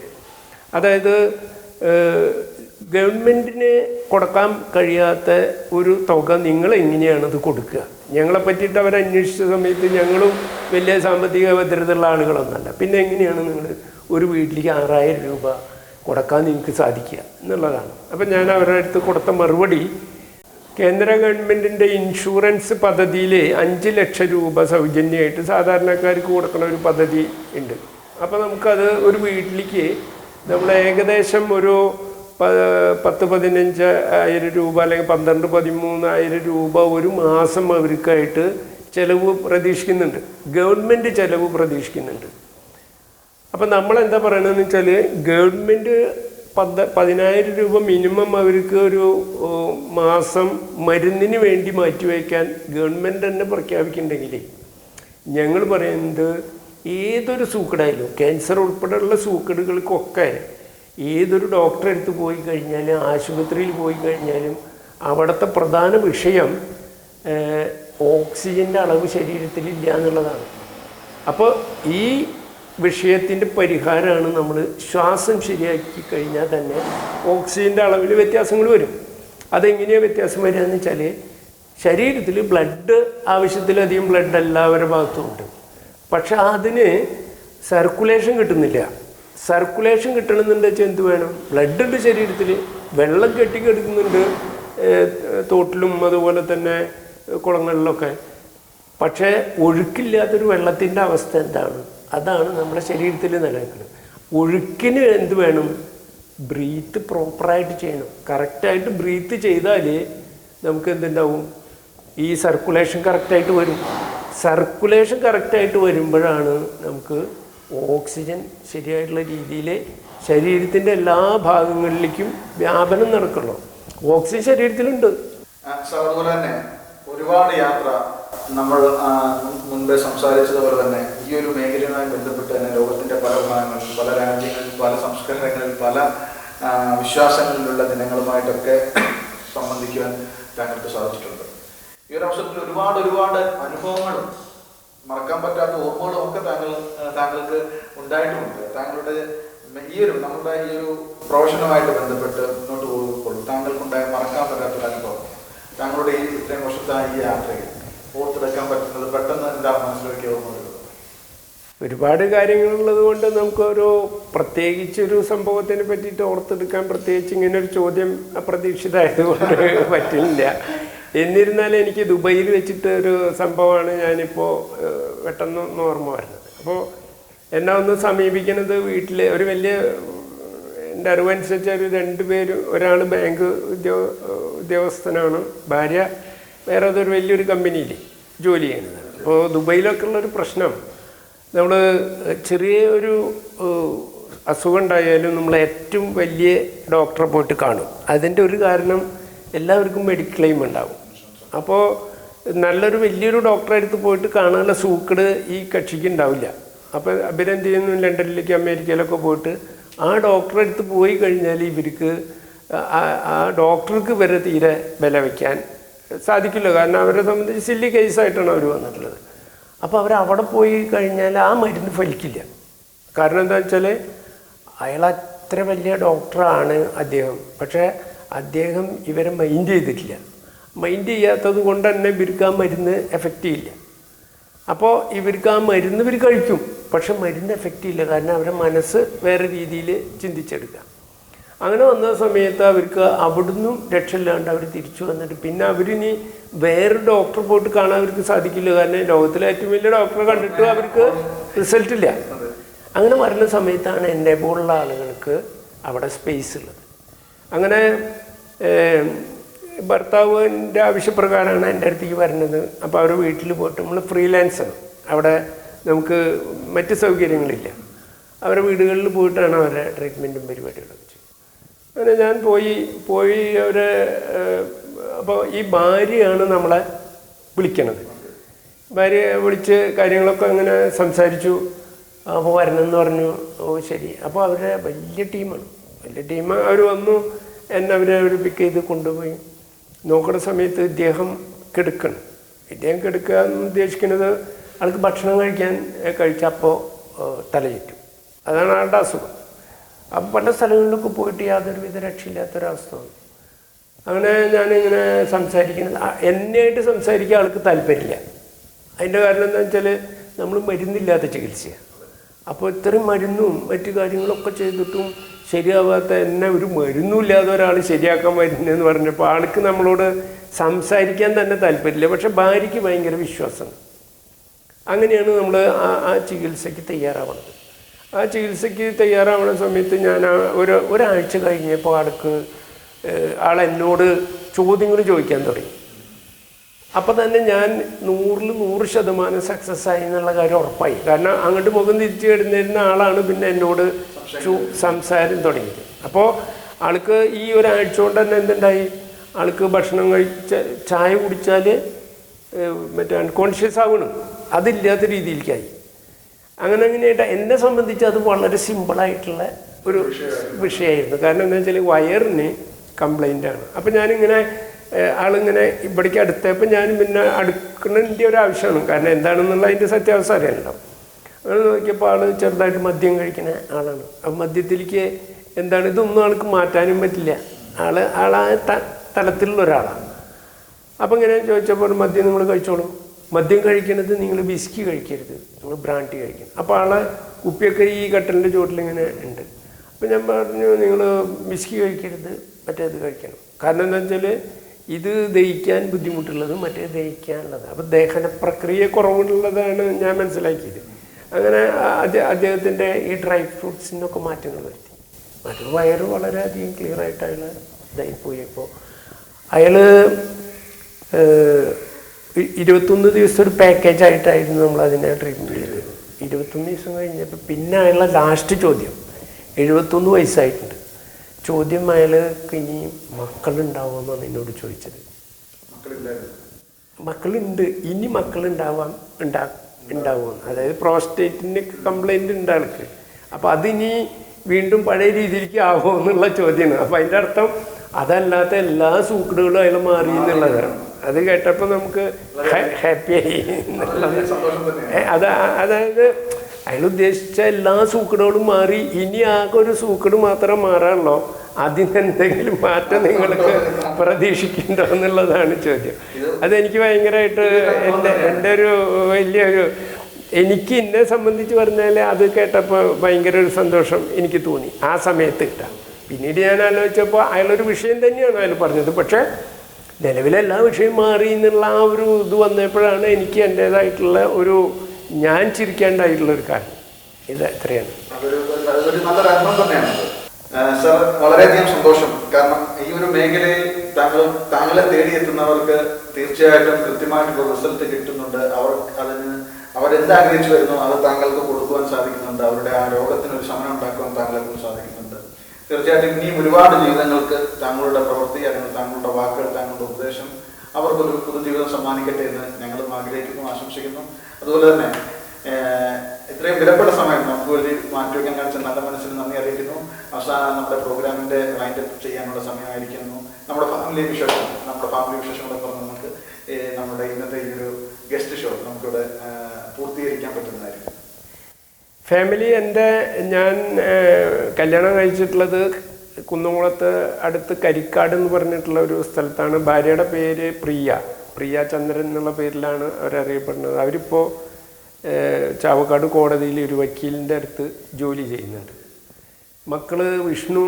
അതായത് ഗവൺമെന്റിന് കൊടുക്കാൻ കഴിയാത്ത ഒരു തുക നിങ്ങൾ എങ്ങനെയാണ് അത് കൊടുക്കുക? ഞങ്ങളെ പറ്റിയിട്ട് അവർ അന്വേഷിച്ച സമയത്ത് ഞങ്ങളും വലിയ സാമ്പത്തിക ഭദ്രതയുള്ള ആളുകളൊന്നല്ല. പിന്നെ എങ്ങനെയാണ് നിങ്ങൾ ഒരു വീട്ടിലേക്ക് ആറായിരം രൂപ കൊടുക്കാൻ നിങ്ങൾക്ക് സാധിക്കുക എന്നുള്ളതാണ്. അപ്പം ഞാൻ അവരുടെ അടുത്ത് കൊടുത്ത മറുപടി കേന്ദ്ര ഗവൺമെന്റിന്റെ ഇൻഷുറൻസ് പദ്ധതിയിൽ അഞ്ച് ലക്ഷം രൂപ സൗജന്യമായിട്ട് സാധാരണക്കാർക്ക് കൊടുക്കുന്ന ഒരു പദ്ധതി ഉണ്ട്. അപ്പോൾ നമുക്കത് ഒരു വീട്ടിലേക്ക് നമ്മൾ ഏകദേശം ഒരു പത്ത് പതിനഞ്ച് ആയിരം രൂപ അല്ലെങ്കിൽ പന്ത്രണ്ട് പതിമൂന്നായിരം രൂപ ഒരു മാസം അവർക്കായിട്ട് ചിലവ് പ്രതീക്ഷിക്കുന്നുണ്ട്. ഗവൺമെന്റ് ചിലവ് പ്രതീക്ഷിക്കുന്നുണ്ട്. അപ്പം നമ്മൾ എന്താ പറയണതെന്ന് വെച്ചാൽ ഗവൺമെന്റ് പന്ത പതിനായിരം രൂപ മിനിമം അവർക്ക് ഒരു മാസം മരുന്നിന് വേണ്ടി മാറ്റിവെക്കാൻ ഗവൺമെന്റ് തന്നെ പ്രഖ്യാപിക്കുന്നുണ്ടെങ്കിൽ ഞങ്ങൾ പറയുന്നത് ഏതൊരു സൂക്കടായാലും ക്യാൻസർ ഉൾപ്പെടെയുള്ള സൂക്കടുകൾക്കൊക്കെ ഏതൊരു ഡോക്ടറെ അടുത്ത് പോയി കഴിഞ്ഞാലും ആശുപത്രിയിൽ പോയി കഴിഞ്ഞാലും അവിടുത്തെ പ്രധാന വിഷയം ഓക്സിജന്റെ അളവ് ശരീരത്തിലില്ല എന്നുള്ളതാണ്. അപ്പോൾ ഈ വിഷയത്തിന്റെ പരിഹാരമാണ് നമ്മൾ ശ്വാസം ശരിയാക്കി കഴിഞ്ഞാൽ തന്നെ ഓക്സിജന്റെ അളവിൽ വ്യത്യാസങ്ങൾ വരും. അതെങ്ങനെയാണ് വ്യത്യാസം വരിക എന്ന് വെച്ചാൽ ശരീരത്തിൽ ബ്ലഡ് ആവശ്യത്തിലധികം ബ്ലഡ് എല്ലാവരുടെ ഭാഗത്തും ഉണ്ട്. പക്ഷെ അതിന് സർക്കുലേഷൻ കിട്ടുന്നില്ല. സർക്കുലേഷൻ കിട്ടണമെന്നുണ്ട് വെച്ചാൽ എന്ത് വേണം? ബ്ലഡ് ഉണ്ട് ശരീരത്തിൽ വെള്ളം കെട്ടിക്കെടുക്കുന്നുണ്ട് തോട്ടിലും അതുപോലെ തന്നെ കുളങ്ങളിലൊക്കെ. പക്ഷേ ഒഴുക്കില്ലാത്തൊരു വെള്ളത്തിന്റെ അവസ്ഥ എന്താണ്? അതാണ് നമ്മുടെ ശരീരത്തിൽ നിലനിൽക്കുന്നത്. ഒഴുക്കിന് എന്ത് വേണം? ബ്രീത്ത് പ്രോപ്പറായിട്ട് ചെയ്യണം. കറക്റ്റായിട്ട് ബ്രീത്ത് ചെയ്താൽ നമുക്ക് എന്തുണ്ടാവും? ഈ സർക്കുലേഷൻ കറക്റ്റായിട്ട് വരും. സർക്കുലേഷൻ കറക്റ്റായിട്ട് വരുമ്പോഴാണ് നമുക്ക് ഓക്സിജൻ ശരിയായിട്ടുള്ള രീതിയിൽ ശരീരത്തിന്റെ എല്ലാ ഭാഗങ്ങളിലേക്കും വ്യാപനം നടക്കുള്ളൂ ഓക്സിജൻ ശരീരത്തിലുണ്ട്.
അതുപോലെ തന്നെ ഒരുപാട് യാത്ര നമ്മൾ മുൻപേ സംസാരിച്ചതുപോലെ തന്നെ ഈ ഒരു മേഖലയുമായി ബന്ധപ്പെട്ട് തന്നെ ലോകത്തിന്റെ പല ഭാഗങ്ങളിൽ പല രാജ്യങ്ങളിൽ പല സംസ്കാരങ്ങളിൽ പല വിശ്വാസങ്ങളിലുള്ള ദിനങ്ങളുമായിട്ടൊക്കെ സംബന്ധിക്കുവാൻ താങ്കൾക്ക് സാധിച്ചിട്ടുണ്ട്. ഈ ഒരു അവസരത്തിൽ ഒരുപാട് ഒരുപാട് അനുഭവങ്ങളും മറക്കാൻ പറ്റാത്ത ഓർമ്മകളും ഒക്കെ താങ്കൾ താങ്കൾക്ക് ഉണ്ടായിട്ടുമുണ്ട് താങ്കളുടെ ഈ ഒരു നമ്മുടെ ഈ ഒരു പ്രൊഫഷനുമായിട്ട് ബന്ധപ്പെട്ട് മുന്നോട്ട് പോകുമ്പോൾ താങ്കൾക്കുണ്ടായ മറക്കാൻ പറ്റാത്തൊരു അനുഭവം. താങ്കളുടെ ഈ ഇത്രയും വർഷത്തെ ഈ യാത്രയിൽ ഓർത്തെടുക്കാൻ പറ്റുന്നത് പെട്ടെന്ന് എന്താ മനസ്സിലേക്ക് ഓർമ്മ വരുന്നത്
ഒരുപാട് കാര്യങ്ങളുള്ളത് കൊണ്ട് നമുക്കൊരു പ്രത്യേകിച്ച് ഒരു സംഭവത്തിനെ പറ്റിയിട്ട് ഓർത്തെടുക്കാൻ പ്രത്യേകിച്ച് ഇങ്ങനെ ഒരു ചോദ്യം അപ്രതീക്ഷിതമായതുകൊണ്ട് പറ്റില്ല. എന്നിരുന്നാലും എനിക്ക് ദുബൈയിൽ വെച്ചിട്ട് ഒരു സംഭവമാണ് ഞാനിപ്പോൾ പെട്ടെന്ന് ഓർമ്മ വരുന്നത്. അപ്പോൾ എന്നെ ഒന്ന് സമീപിക്കുന്നത് വീട്ടിലെ ഒരു വലിയ എന്റെ അറിവനുസരിച്ച് ഒരു രണ്ട് പേര് ഒരാൾ ബാങ്ക് ഉദ്യോ ഉദ്യോഗസ്ഥനാണ് ഭാര്യ വേറെ അതൊരു വലിയൊരു കമ്പനിയിൽ ജോലി ചെയ്യുന്നതാണ് അപ്പോൾ ദുബൈയിലൊക്കെ ഉള്ളൊരു പ്രശ്നം. നമ്മൾ ചെറിയ ഒരു അസുഖം ഉണ്ടായാലും നമ്മൾ ഏറ്റവും വലിയ ഡോക്ടറെ പോയിട്ട് കാണും. അതിന്റെ ഒരു കാരണം എല്ലാവർക്കും മെഡിക്കൽ ക്ലെയിം ഉണ്ടാവും. അപ്പോൾ നല്ലൊരു വലിയൊരു ഡോക്ടറെ അടുത്ത് പോയിട്ട് കാണാനുള്ള സൂക്കട് ഈ കക്ഷിക്ക് ഉണ്ടാവില്ല. അപ്പോൾ അഭിനന്ദ ചെയ്യുന്നു ലണ്ടനിലേക്ക് അമേരിക്കയിലൊക്കെ പോയിട്ട് ആ ഡോക്ടറെ അടുത്ത് പോയി കഴിഞ്ഞാൽ ഇവർക്ക് ആ ഡോക്ടർക്ക് വരെ തീരെ വില വയ്ക്കാൻ സാധിക്കില്ല. കാരണം അവരെ സംബന്ധിച്ച് സില്ലി കേസായിട്ടാണ് അവർ വന്നിട്ടുള്ളത്. അപ്പോൾ അവർ അവിടെ പോയി കഴിഞ്ഞാൽ ആ മരുന്ന് ഫലിക്കില്ല. കാരണം എന്താ വെച്ചാൽ അയാൾ അത്ര വലിയ ഡോക്ടറാണ് അദ്ദേഹം. പക്ഷേ അദ്ദേഹം ഇവരെ മൈൻഡ് ചെയ്തിട്ടില്ല. മൈൻഡ് ചെയ്യാത്തത് കൊണ്ട് തന്നെ ഇവർക്ക് മരുന്ന് എഫക്റ്റ് ചെയ്യില്ല അപ്പോൾ ഇവർക്ക് ആ മരുന്ന് ഇവർ കഴിക്കും. പക്ഷെ മരുന്ന് എഫക്റ്റ് ചെയ്യില്ല കാരണം അവരുടെ മനസ്സ് വേറെ രീതിയിൽ ചിന്തിച്ചെടുക്കുക. അങ്ങനെ വന്ന സമയത്ത് അവർക്ക് അവിടുന്നും രക്ഷയില്ലാണ്ട് അവർ തിരിച്ചു വന്നിട്ട് പിന്നെ അവരിനി വേറെ ഡോക്ടർ പോയിട്ട് കാണാൻ അവർക്ക് സാധിക്കില്ല. കാരണം ലോകത്തിലെ ഏറ്റവും വലിയ ഡോക്ടറെ കണ്ടിട്ട് അവർക്ക് റിസൾട്ട് ഇല്ല. അങ്ങനെ വരുന്ന സമയത്താണ് എന്നെ പോലുള്ള ആളുകൾക്ക് അവിടെ സ്പേസ് ഉള്ളത്. അങ്ങനെ ഭർത്താവിന്റെ ആവശ്യപ്രകാരമാണ് എന്റെ അടുത്തേക്ക് വരുന്നത്. അപ്പോൾ അവർ വീട്ടിൽ പോയിട്ട് നമ്മൾ ഫ്രീലാൻസർ. അവിടെ നമുക്ക് മറ്റ് സൗകര്യങ്ങളില്ല. അവരുടെ വീടുകളിൽ പോയിട്ടാണ് അവരുടെ ട്രീറ്റ്മെന്റും പരിപാടികളൊക്കെ ചെയ്യുന്നത്. അങ്ങനെ ഞാൻ പോയി പോയി അവരെ അപ്പോൾ ഈ ഭാര്യയാണ് നമ്മളെ വിളിക്കണത്. ഭാര്യ വിളിച്ച് കാര്യങ്ങളൊക്കെ അങ്ങനെ സംസാരിച്ചു. അപ്പോൾ വരണമെന്ന് പറഞ്ഞു. ഓ ശരി. അപ്പോൾ അവരുടെ വലിയ ടീമാണ്. വലിയ ടീം അവർ വന്നു. എന്നെ അവരെ അവർ പിക്ക് ചെയ്ത് കൊണ്ടുപോയി. നോക്കുന്ന സമയത്ത് ഇദ്ദേഹം കിടക്കണം. ഇദ്ദേഹം കിടക്കുക എന്ന് ഉദ്ദേശിക്കുന്നത് ആൾക്ക് ഭക്ഷണം കഴിക്കാൻ കഴിച്ചപ്പോൾ തലചുറ്റും അതാണ് ആളുടെ അസുഖം. അപ്പം പല സ്ഥലങ്ങളിലൊക്കെ പോയിട്ട് യാതൊരുവിധ രക്ഷയില്ലാത്തൊരവസ്ഥ വന്നു. അങ്ങനെ ഞാനിങ്ങനെ സംസാരിക്കുന്നത് എന്നെയായിട്ട് സംസാരിക്കാൻ ആൾക്ക് താല്പര്യമില്ല. അതിന്റെ കാരണം എന്താ വെച്ചാൽ നമ്മൾ മരുന്നില്ലാത്ത ചികിത്സയാണ്. അപ്പോൾ ഇത്രയും മരുന്നും മറ്റു കാര്യങ്ങളൊക്കെ ചെയ്തിട്ടും ശരിയാവാത്ത എന്നെ ഒരു മരുന്നും ഇല്ലാതെ ഒരാൾ ശരിയാക്കാൻ വരുന്നതെന്ന് പറഞ്ഞപ്പോൾ ആൾക്ക് നമ്മളോട് സംസാരിക്കാൻ തന്നെ താല്പര്യമില്ല. പക്ഷെ ഭാര്യയ്ക്ക് ഭയങ്കര വിശ്വാസം. അങ്ങനെയാണ് നമ്മൾ ആ ആ ചികിത്സയ്ക്ക് തയ്യാറാവുന്നത് ആ ചികിത്സയ്ക്ക് തയ്യാറാവുന്ന സമയത്ത് ഞാൻ ഒരു ഒരാഴ്ച കഴിഞ്ഞപ്പോൾ ആൾക്ക് ആൾ എന്നോട് ചോദ്യങ്ങൾ ചോദിക്കാൻ തുടങ്ങി. അപ്പം തന്നെ ഞാൻ നൂറിൽ നൂറ് ശതമാനം സക്സസ് ആയി എന്നുള്ള കാര്യം ഉറപ്പായി. കാരണം അങ്ങോട്ട് മുഖം തിരിച്ചു കിടന്നിരുന്ന ആളാണ് പിന്നെ എന്നോട് സംസാരം തുടങ്ങിയത് അപ്പോൾ ആൾക്ക് ഈ ഒരാഴ്ച കൊണ്ട് തന്നെ എന്തുണ്ടായി? ആൾക്ക് ഭക്ഷണം കഴിച്ച ചായ കുടിച്ചാൽ മറ്റേ അൺകോൺഷ്യസ് ആവണം. അതില്ലാത്ത രീതിയിലേക്കായി. അങ്ങനെ അങ്ങനെയായിട്ട് എന്നെ സംബന്ധിച്ച് അത് വളരെ സിമ്പിളായിട്ടുള്ള ഒരു വിഷയമായിരുന്നു. കാരണം എന്താ വെച്ചാൽ വയറിന് കംപ്ലൈന്റ് ആണ്. അപ്പം ഞാനിങ്ങനെ ആളിങ്ങനെ ഇവിടേക്ക് അടുത്തപ്പോൾ ഞാൻ പിന്നെ അടുക്കണതിന്റെ ഒരു ആവശ്യമാണ്. കാരണം എന്താണെന്നുള്ള അതിന്റെ സത്യാവസ്ഥ അങ്ങനെ നോക്കിയപ്പോൾ ആൾ ചെറുതായിട്ട് മദ്യം കഴിക്കുന്ന ആളാണ്. അപ്പം മദ്യത്തിലേക്ക് എന്താണ് ഇതൊന്നും ആൾക്ക് മാറ്റാനും പറ്റില്ല. ആൾ ആളാ തലത്തിലുള്ള ഒരാളാണ്. അപ്പം ഇങ്ങനെ ചോദിച്ചപ്പോൾ മദ്യം നിങ്ങൾ കഴിച്ചോളൂ. മദ്യം കഴിക്കണത് നിങ്ങൾ വിസ്കി കഴിക്കരുത്. നിങ്ങൾ ബ്രാൻഡി കഴിക്കണം. അപ്പോൾ ആളെ കുപ്പിയൊക്കെ ഈ കട്ടലിന്റെ ചുവട്ടിലിങ്ങനെ ഉണ്ട്. അപ്പം ഞാൻ പറഞ്ഞു നിങ്ങൾ വിസ്കി കഴിക്കരുത്. മറ്റേത് കഴിക്കണം. കാരണം എന്താ വെച്ചാൽ ഇത് ദഹിക്കാൻ ബുദ്ധിമുട്ടുള്ളത് മറ്റേ ദഹിക്കാനുള്ളത് അപ്പോൾ ദഹന പ്രക്രിയ കുറവുള്ളതാണ് ഞാൻ മനസ്സിലാക്കിയത്. അങ്ങനെ അദ്ദേഹ അദ്ദേഹത്തിന്റെ ഈ ഡ്രൈ ഫ്രൂട്ട്സിനൊക്കെ മാറ്റങ്ങൾ വരുത്തി. അത് വയറ് വളരെയധികം ക്ലിയർ ആയിട്ട് അയാൾ ഇതായിപ്പോയി അപ്പോൾ അയാൾ ഇരുപത്തൊന്ന് ദിവസം ഒരു പാക്കേജ് ആയിട്ടായിരുന്നു നമ്മൾ അതിനെ ട്രീറ്റ്മെന്റ് ചെയ്തത്. ഇരുപത്തൊന്ന് ദിവസം കഴിഞ്ഞപ്പോൾ പിന്നെ അയാളുടെ ലാസ്റ്റ് ചോദ്യം. എഴുപത്തൊന്ന് വയസ്സായിട്ടുണ്ട്. ചോദ്യം അയാൾക്ക് ഇനി മക്കളുണ്ടാവുമെന്നാണ് എന്നോട് ചോദിച്ചത്. മക്കളുണ്ട്. ഇനി മക്കളുണ്ടാവാം ഉണ്ടാ ഉണ്ടാവുമെന്ന് അതായത് പ്രോസ്റ്റേറ്റിന് കംപ്ലൈന്റ് ഉണ്ട് അപ്പോൾ അതിനി വീണ്ടും പഴയ രീതിയിലേക്ക് ആവുമോ എന്നുള്ള ചോദ്യമാണ്. അപ്പോൾ അതിന്റെ അർത്ഥം അതല്ലാത്ത എല്ലാ സൂക്കടുകളും അയാൾ മാറി എന്നുള്ളതാണ്. അത് കേട്ടപ്പോൾ നമുക്ക് എന്നുള്ളത്
സന്തോഷം തന്നെയാണ്
ഏ, അത് അതായത് അയാൾ ഉദ്ദേശിച്ച എല്ലാ സൂക്കടുകളും മാറി ഇനി ആകെ ഒരു സൂക്കട് മാത്രം മാറാനുള്ളൂ. അതിന് എന്തെങ്കിലും മാറ്റം നിങ്ങൾക്ക് പ്രതീക്ഷിക്കുന്നുണ്ടോ എന്നുള്ളതാണ് ചോദ്യം. അതെനിക്ക് ഭയങ്കരമായിട്ട് എന്റെ എന്റെ ഒരു വലിയൊരു എനിക്ക് എന്നെ സംബന്ധിച്ച് പറഞ്ഞാൽ അത് കേട്ടപ്പോൾ ഭയങ്കര ഒരു സന്തോഷം എനിക്ക് തോന്നി. ആ സമയത്ത് കിട്ടാം പിന്നീട് ഞാൻ ആലോചിച്ചപ്പോൾ അയാളൊരു വിഷയം തന്നെയാണ് അയാൾ പറഞ്ഞത്. പക്ഷേ നിലവിലെ എല്ലാ വിഷയം മാറി എന്നുള്ള ആ ഒരു ഇത് വന്നപ്പോഴാണ് എനിക്ക് എന്റേതായിട്ടുള്ള ഒരു ഞാൻ ചിരിക്കേണ്ടായിട്ടുള്ള ഒരു കാര്യം ഇത് എത്രയാണ്?
സർ വളരെയധികം സന്തോഷം. കാരണം ഈ ഒരു മേഖലയിൽ താങ്കൾ താങ്കളെ തേടിയെത്തുന്നവർക്ക് തീർച്ചയായിട്ടും കൃത്യമായിട്ടുള്ള റിസൾട്ട് കിട്ടുന്നുണ്ട്. അവർ അതിന് അവരെന്താഗ്രഹിച്ചു വരുന്നു അത് താങ്കൾക്ക് കൊടുക്കുവാൻ സാധിക്കുന്നുണ്ട്. അവരുടെ ആ രോഗത്തിന് ഒരു ശമനം ഉണ്ടാക്കുവാൻ താങ്കളെ കൊണ്ട് സാധിക്കുന്നുണ്ട്. തീർച്ചയായിട്ടും ഇനിയും ഒരുപാട് ജീവിതങ്ങൾക്ക് താങ്കളുടെ പ്രവൃത്തി അല്ലെങ്കിൽ താങ്കളുടെ വാക്കുകൾ താങ്കളുടെ ഉപദേശം അവർക്കൊരു പുതുജീവിതം സമ്മാനിക്കട്ടെ എന്ന് ഞങ്ങളും ആഗ്രഹിക്കുന്നു ആശംസിക്കുന്നു. അതുപോലെ തന്നെ ഇത്രയും വിലപ്പെട്ട സമയം നമുക്ക് വേണ്ടി മാറ്റിവെക്കാൻ കാണിച്ച നല്ല മനസ്സിന് നന്ദി അറിയിക്കുന്നു. അവസാനം നമ്മുടെ പ്രോഗ്രാമിന്റെ വൈൻഡ് അപ്പ് ചെയ്യാനുള്ള സമയമായിരിക്കുന്നു. നമ്മുടെ ഫാമിലി വിശേഷം നമ്മുടെ ഫാമിലി വിശേഷങ്ങളെ നമുക്ക് നമ്മുടെ ഇന്നത്തെ ഈ ഒരു ഗസ്റ്റ് ഷോ നമുക്കിവിടെ പൂർത്തീകരിക്കാൻ പറ്റുന്നതായിരിക്കും.
ഫാമിലി എന്റെ ഞാൻ കല്യാണം കഴിച്ചിട്ടുള്ളത് കുന്നംകുളത്ത് അടുത്ത് കരിക്കാട് എന്ന് പറഞ്ഞിട്ടുള്ള ഒരു സ്ഥലത്താണ്. ഭാര്യയുടെ പേര് പ്രിയ. പ്രിയ ചന്ദ്രൻ എന്നുള്ള പേരിലാണ് അവരറിയപ്പെടുന്നത്. അവരിപ്പോൾ ചാവക്കാട് കോടതിയിൽ ഒരു വക്കീലിന്റെ അടുത്ത് ജോലി ചെയ്യുന്നുണ്ട്. മക്കൾ വിഷ്ണു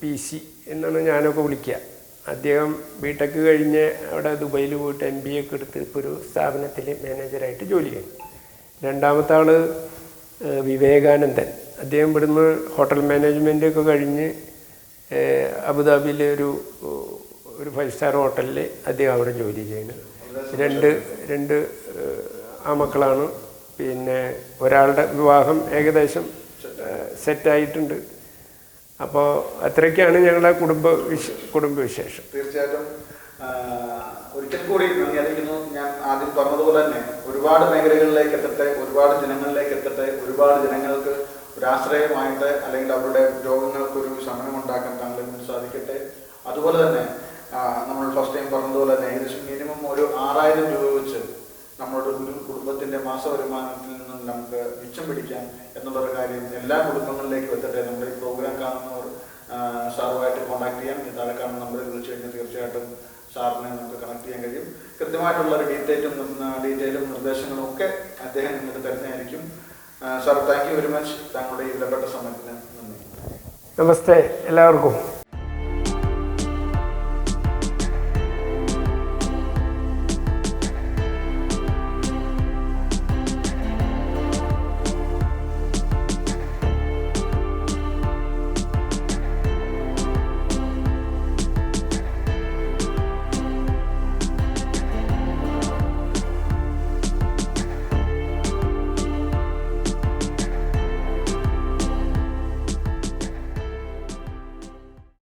പി സി എന്നാണ് ഞാനൊക്കെ വിളിക്കുക. അദ്ദേഹം ബിടെക് കഴിഞ്ഞ് അവിടെ ദുബൈയിൽ പോയിട്ട് എം ബി ഒക്കെ എടുത്ത് ഇപ്പോൾ ഒരു സ്ഥാപനത്തിൽ മാനേജറായിട്ട് ജോലി ചെയ്യും. രണ്ടാമത്തെ ആൾ വിവേകാനന്ദൻ. അദ്ദേഹം ഇവിടുന്ന് ഹോട്ടൽ മാനേജ്മെന്റ് ഒക്കെ കഴിഞ്ഞ് അബുദാബിയിലെ ഒരു ഒരു ഫൈവ് സ്റ്റാർ ഹോട്ടലിൽ അദ്ദേഹം അവിടെ ജോലി ചെയ്യുന്നു. രണ്ട് രണ്ട് ആ മക്കളാണ് പിന്നെ ഒരാളുടെ വിവാഹം ഏകദേശം സെറ്റായിട്ടുണ്ട്. അപ്പോൾ അത്രയ്ക്കാണ് ഞങ്ങളുടെ കുടുംബ വിശ കുടുംബവിശേഷം
തീർച്ചയായിട്ടും ആ, ഒരിക്കൽ കൂടി നന്ദി അറിയിക്കുന്നു ഞാൻ ആദ്യം പറഞ്ഞതുപോലെ തന്നെ ഒരുപാട് മേഖലകളിലേക്ക് എത്തട്ടെ ഒരുപാട് ജനങ്ങളിലേക്ക് എത്തട്ടെ ഒരുപാട് ജനങ്ങൾക്ക് ഒരു ആശ്രയമായിട്ട് അല്ലെങ്കിൽ അവരുടെ രോഗങ്ങൾക്ക് ഒരു ശമനം ഉണ്ടാക്കാൻ താങ്കളെ സാധിക്കട്ടെ. അതുപോലെ തന്നെ നമ്മൾ ഫസ്റ്റ് ടൈം പറഞ്ഞതുപോലെ തന്നെ ഏകദേശം മിനിമം ഒരു ആറായിരം രൂപ വെച്ച് നമ്മുടെ ഒരു കുടുംബത്തിന്റെ മാസ വരുമാനത്തിൽ നിന്നും നമുക്ക് മിച്ചം പിടിക്കാം എന്നുള്ളൊരു കാര്യം എല്ലാ കുടുംബങ്ങളിലേക്കും എത്തട്ടെ. നമ്മുടെ ഈ പ്രോഗ്രാം കാണുന്നവർ സാറുമായിട്ട് കോൺടാക്ട് ചെയ്യാം. താഴെ കാണുന്ന നമ്പറിൽ വിളിച്ചു കഴിഞ്ഞാൽ തീർച്ചയായിട്ടും സാറിനെ നമുക്ക് കണക്ട് ചെയ്യാൻ കഴിയും. കൃത്യമായിട്ടുള്ള ഒരു ഡീറ്റെയിലും ഡീറ്റെയിലും നിർദ്ദേശങ്ങളും ഒക്കെ അദ്ദേഹം നിങ്ങൾക്ക് തരുന്നതായിരിക്കും. Sir thank you very much താങ്കളുടെ ഈ വിലപ്പെട്ട സമയത്തിന് നന്ദി.
നമസ്തേ. എല്ലാവർക്കും.